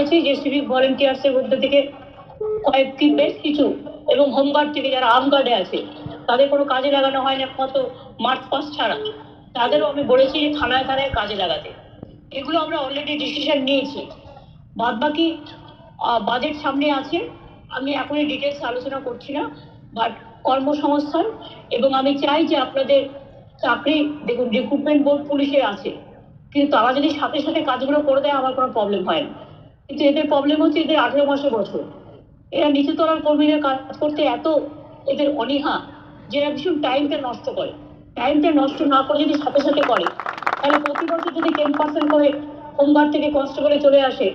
করেছি যে সিভিক ভলেন্টিয়ার্সের মধ্যে থেকে কয়েকটি বেশ কিছু এবং হোমগার্ড থেকে যারা আর্মগার্ডে আছে, তাদের কোনো কাজে লাগানো হয় না একমাত্র মার্চ পাস ছাড়া। তাদেরও আমি বলেছি থানায় থানায় কাজে লাগাতে। এগুলো আমরা অলরেডি ডিসিশন নিয়েছি। বাদ বাকি বাজেট সামনে আছে। আমি এখনই ডিটেলস আলোচনা করছি না বাট কর্মসংস্থান এবং আমি চাই যে আপনাদের চাকরি, দেখুন রিক্রুটমেন্ট বোর্ড পুলিশে আছে। কিন্তু তারা যদি সাথে সাথে কাজগুলো করে দেয়, আমার কোনো প্রবলেম হয় না। কিন্তু এদের প্রবলেম হচ্ছে এদের আঠেরো মাসে বছর। এরা নিচু তলার কর্মীদের কাজ করতে এত এদের অনীহা যে এরা ভীষণ টাইমটা নষ্ট করে। টাইমটা নষ্ট না করে যদি সাথে সাথে করে, তাহলে প্রতি বছর যদি টেন পার্সেন্ট করে হোমগার্ড থেকে কনস্টেবলে চলে আসে,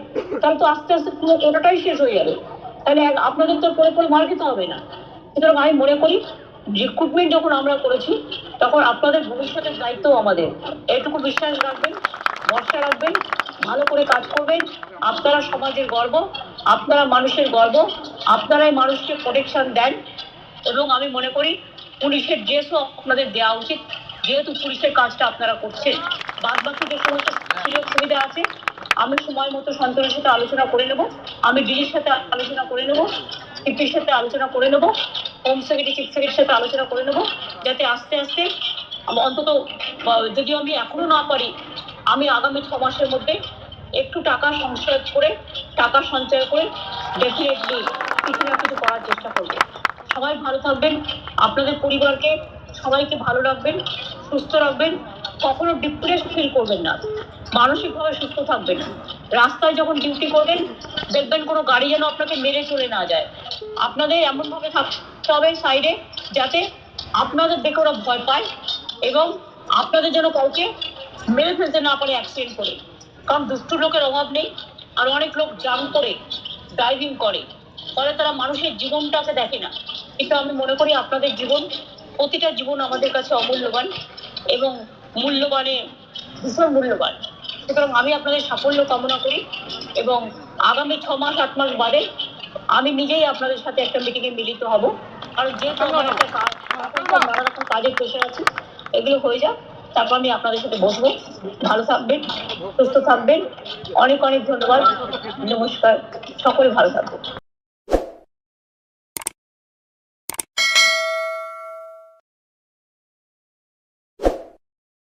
তাহলে তো আস্তে আস্তে পুরো কোটাটাই শেষ হয়ে যাবে। তাহলে আপনাদের তো পরে পরে মার খেতে হবে না। সুতরাং আমি মনে করি রিক্রুটমেন্ট যখন আমরা করেছি, তখন আপনাদের ভবিষ্যতের দায়িত্ব আমাদের। এটুকু বিশ্বাস রাখবেন, ভরসা রাখবেন। ভালো করে কাজ করবেন। আপনারা সমাজের গর্ব আপনারা মানুষের গর্ব আপনারাই মানুষকে প্রোটেকশন দেন। এবং আমি মনে করি পুলিশের ড্রেসও আপনাদের দেওয়া উচিত। যেহেতু পুলিশের কাজটা আপনারা করছেন। বাদ বাকি যে সমস্ত সুযোগ সুবিধা আছে আমি সময় মতো সন্তানের সাথে আলোচনা করে নেব। আমি ডিজির সাথে আলোচনা করে নেব সিপির সাথে আলোচনা করে নেব হোম সেক্রেটারি চিফ সেক্রেটারির সাথে আলোচনা করে নেব যাতে আস্তে আস্তে অন্তত আহ, যদি আমি এখনও না পারি আমি আগামী ছ মাসের মধ্যে একটু টাকা সঞ্চয় করে, টাকা সঞ্চয় করে ডেফিনেটলি কিছু না কিছু করার চেষ্টা করব। সবাই ভালো থাকবেন, আপনাদের পরিবারকে সবাইকে ভালো রাখবেন, সুস্থ রাখবেন, কখনো ডিপ্রেস ফিল করবেন না, মানসিকভাবে সুস্থ থাকবেন। রাস্তায় যখন ডিউটি করবেন, দেখবেন কোনো গাড়ি যেন আপনাকে মেরে চলে না যায়। আপনাদের এমনভাবে থাকতে হবে সাইডে যাতে আপনাদের দেখে ওরা ভয় পায় এবং আপনাদের যেন কাউকে মেরে ফেলতে না পারে অ্যাক্সিডেন্ট করে। কারণ দুষ্টু লোকের অভাব নেই, আর অনেক লোক জাম করে ড্রাইভিং করে। ফলে তারা মানুষের জীবনটাকে দেখে না। কিন্তু আমি মনে করি আপনাদের জীবন, প্রতিটা জীবন আমাদের কাছে অমূল্যবান এবং মূল্যবানে ভীষণ মূল্যবান। সুতরাং আমি আপনাদের সাফল্য কামনা করি এবং আগামী ছ মাস, আট মাস বাদে আমি নিজেই আপনাদের সাথে একটা মিটিংয়ে মিলিত হব। কারণ যেহেতু আমার একটা কাজ নানা রকম কাজের প্রেশার আছে, এগুলো হয়ে যাক। তারপর আমি আপনাদের সাথে বসবো। ভালো থাকবেন, সুস্থ থাকবেন। অনেক অনেক ধন্যবাদ। নমস্কার। সকলে ভালো থাকবেন।